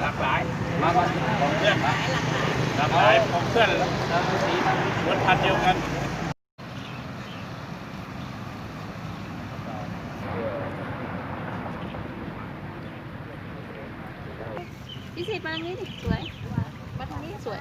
หลากหลายมาของเพื่อนหลากหลายของเพื่อนวัดพันเดียวกันพิเศษมากนี้ดสวยมาทางนี้สวย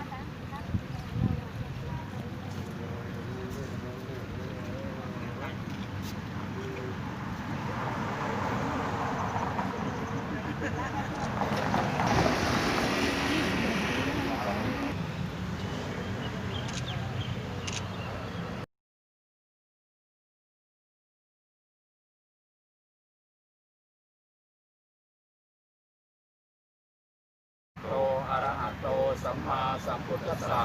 สัมมาสัมพุทธัสสะ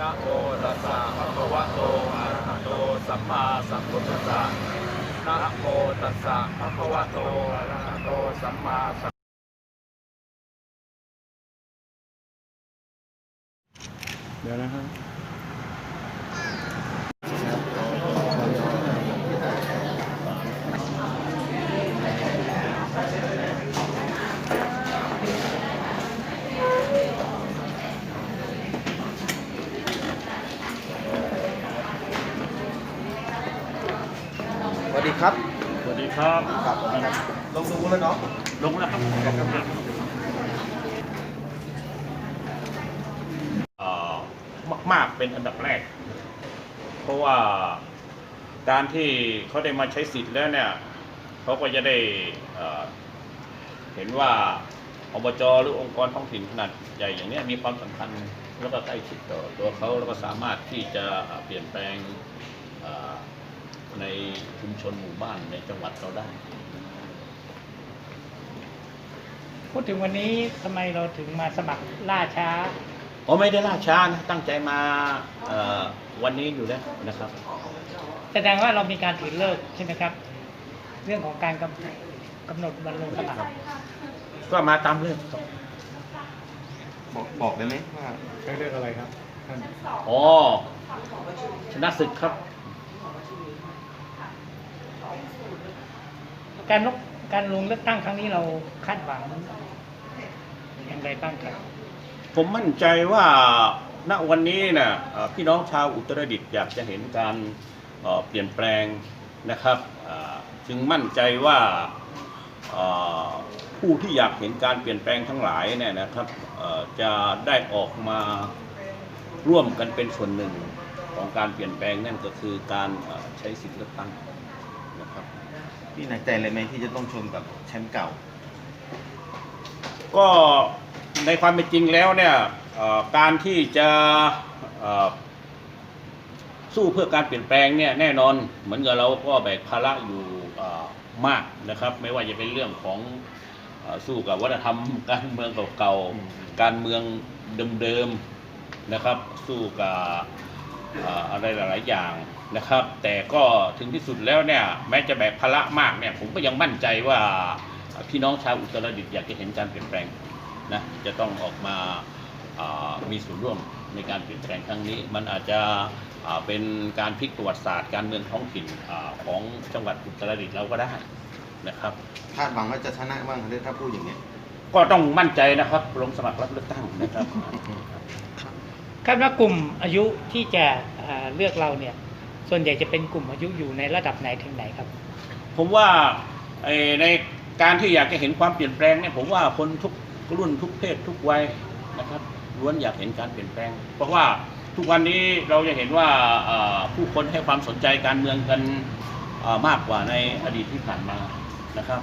นะโมตัสสะภะคะวะโตอะระหะโตสัมมาสัมพุทธัสสะนะโมตัสสะภะคะวะโตอะระหะโตสัมมาสัมเดี๋ยวนะครั ครับ สวัสดีครับครับลงดูแล้วเนาะลงแล้วครับเอ่อมาก ๆ เป็นอันดับแรก เพราะว่าการที่เขาได้มาใช้สิทธิ์แล้วเนี่ยเขาก็จะได้เอ่อเห็นว่าอบจหรือองค์กรท้องถิ่นขนาดใหญ่อย่างเนี้ยมีความสำคัญแล้วก็ใกล้ชิดต่อตัวเขาแล้วก็สามารถที่จะเปลี่ยนแปลงเอ่อ ในชุมชนหมู่บ้านในจังหวัดเราได้ พูดถึงวันนี้ทำไมเราถึงมาสมัครล่าช้า อ๋อไม่ได้ล่าช้านะตั้งใจมาเอ่อวันนี้อยู่แล้วนะครับ แสดงว่าเรามีการถือเลิกษ์ใช่ไหมครับ เรื่องของการกำกำหนดวันลงสมัครก็มาตามเรื่องครับบอกบอกได้ไหมว่าใช้เรื่องอะไรครับท่านอ๋อชนะศึกครับ การลงการลงเลือกตั้งครั้งนี้เราคาดหวังอย่างไรบ้างครับ ผมมั่นใจว่าณวันนี้นะพี่น้องชาวอุตรดิตถ์อยากจะเห็นการเปลี่ยนแปลงนะครับจึงมั่นใจว่าผู้ที่อยากเห็นการเปลี่ยนแปลงทั้งหลายเนี่ยนะครับจะได้ออกมาร่วมกันเป็นส่วนหนึ่งของการเปลี่ยนแปลงนั่นก็คือการใช้สิทธิเลือกตั้ง นะครับพี่หนักใจเลยไหมที่จะต้องชนกับแชมป์เก่า ก็ในความเป็นจริงแล้วเนี่ยเอ่อการที่จะเอ่อสู้เพื่อการเปลี่ยนแปลงเนี่ยแน่นอนเหมือนกับเราก็แบกภาระอยู่เอ่อมากนะครับ ไม่ว่าจะเป็นเรื่องของเอ่อสู้กับวัฒนธรรมการเมืองเก่าอืม ๆการเมืองเดิมๆนะครับ สู้กับเอ่ออะไรหลายๆอย่าง นะครับ แต่ก็ถึงที่สุดแล้วเนี่ยแม้จะแบกภาระมากเนี่ยผมก็ยังมั่นใจว่าพี่น้องชาวอุตรดิตถ์อยากจะเห็นการเปลี่ยนแปลงนะจะต้องออกมาอ่ามีส่วนร่วมในการเปลี่ยนแปลงครั้งนี้ มันอาจจะอ่าเป็นการพลิกประวัติศาสตร์การเมืองท้องถิ่นอาของจังหวัดอุตรดิตถ์เราก็ได้นะครับคาดหวังว่าจะชนะบ้างครับถ้าพูดอย่างเงี้ยก็ต้องมั่นใจนะครับลงสมัครรับเลือกตั้งนะครับคาดว่ากลุ่มอายุที่จะเอ่อเลือกเราเนี่ย ส่วนใหญ่จะเป็นกลุ่มอายุอยู่ในระดับไหนถึงไหนครับ ผมว่าในการที่อยากจะเห็นความเปลี่ยนแปลงเนี่ยผมว่าคนทุกรุ่นทุกเพศทุกวัยนะครับล้วนอยากเห็นการเปลี่ยนแปลง เพราะว่าทุกวันนี้เราจะเห็นว่าผู้คนให้ความสนใจการเมืองกันมากกว่าในอดีตที่ผ่านมานะครับ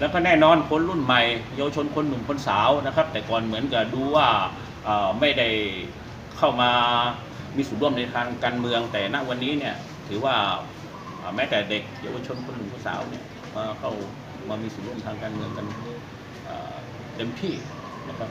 แล้วก็แน่นอนคนรุ่นใหม่ เยาวชนคนหนุ่มคนสาวนะครับ แต่ก่อนเหมือนกับดูว่าไม่ได้เข้ามา มีส่วนร่วมในทางการเมือง แต่ณวันนี้เนี่ยถือว่าแม้แต่เด็กเยาวชนคนหนุ่มคนสาวเนี่ยมาเข้ามามีส่วนร่วมทางการเมืองกันเอ่อเต็มที่นะครับ